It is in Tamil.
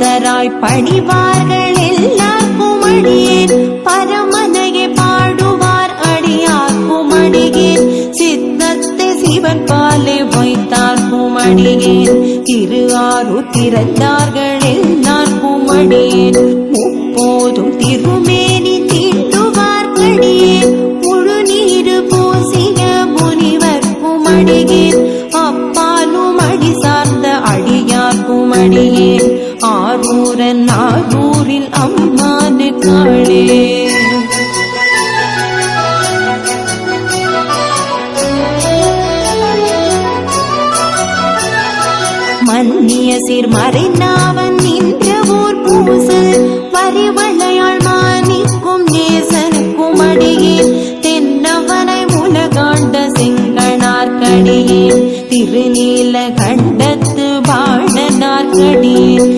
பக்தராய் பணிவார்கள் எல்லாருக்கும் அடியேன் பரமனையை பாடுவார் அடியார்க்கும் அடியேன் சித்தத்தை சிவன் பாலே வைத்தார்க்கும் அடியேன் திரு ஆறு திறந்தார்கள் எல்லாருக்கும் அடியேன் முப்போதும் திருமேனி தீண்டுவார் அடியேன் முழு நீர் பூசிய முனிவர்க்கும் அடியேன் அப்பாலும் அடி சார்ந்த அடியார்க்கும் அடியேன் மன்னிய சீர்மறை நாவன் நின்ற ஊர் பூசு வரிவளையாள் மாணிக்கும் நேசனுக்கும் அடியேன் தென்னவனை உலகாண்ட செங்கனார்கடியேன் திருநீல கண்டத்து பாடனார்கடியேன்